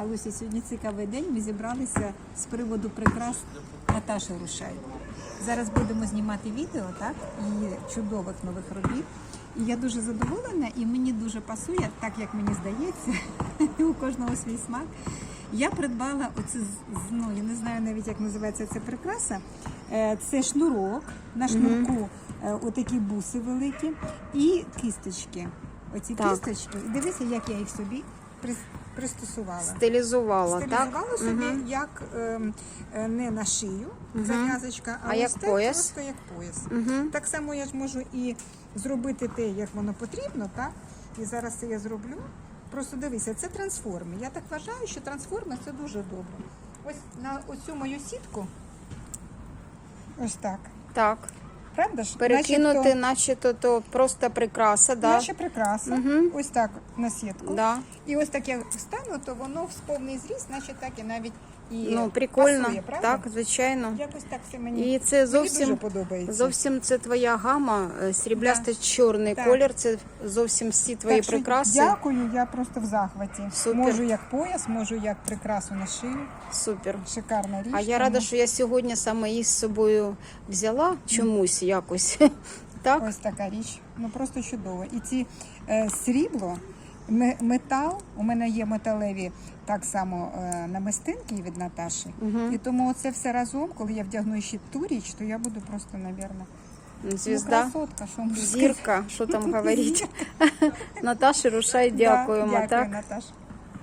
А ось і сьогодні цікавий день. Ми зібралися з приводу прикрас Наташі Рушай. Зараз будемо знімати відео, так, її чудових нових робіт. І я дуже задоволена, і мені дуже пасує, так як мені здається, у кожного свій смак. Я придбала оце, ну, я не знаю навіть, як називається ця прикраса. Е, Це шнурок, на шнурку е, отакі буси великі і кісточки. Оці Так. кісточки. Дивися, як я їх собі пристосувала. Стилізувала, так? Стилізувала собі Мгм. як ем, е, не на шию зав'язочка, а, А ось як так пояс? просто як пояс. Мгм. Так само я ж можу і зробити те, як воно потрібно, так? І зараз це я зроблю. Просто дивися, це трансформи. Я так вважаю, що трансформи це дуже добре. Ось на оцю мою сітку. Ось так. Так. Правда ж? Перекинути, наче то, то просто прикраса, да? Наче прикраса. Угу. Ось так на сітку. Да. І ось так я встану, то воно в повний зріст, наче так і навіть і Ну, прикольно. пасує, так, звичайно. Якось так все мені, І це мені зовсім дуже подобається. Зовсім це твоя гама, е, сріблясто-чорний Так. колір, це зовсім всі твої так, що прикраси. Дякую, я просто в захваті. Супер. Можу як пояс, можу як прикрасу на шию. Супер. Шикарна річ. А я рада, що я сьогодні саме її з собою взяла чомусь якось. Так? Ось така річ. Ну просто чудово. І ці е, срібло, метал, у мене є металеві так само е, намистинки від Наташі. Угу. І тому це все разом, коли я вдягну ще ту річ, то я буду просто, мабуть, Звізда. Ну, красотка, що Зірка, що там говорить. Наташі Рушай, Да, дякую, так? Наташ.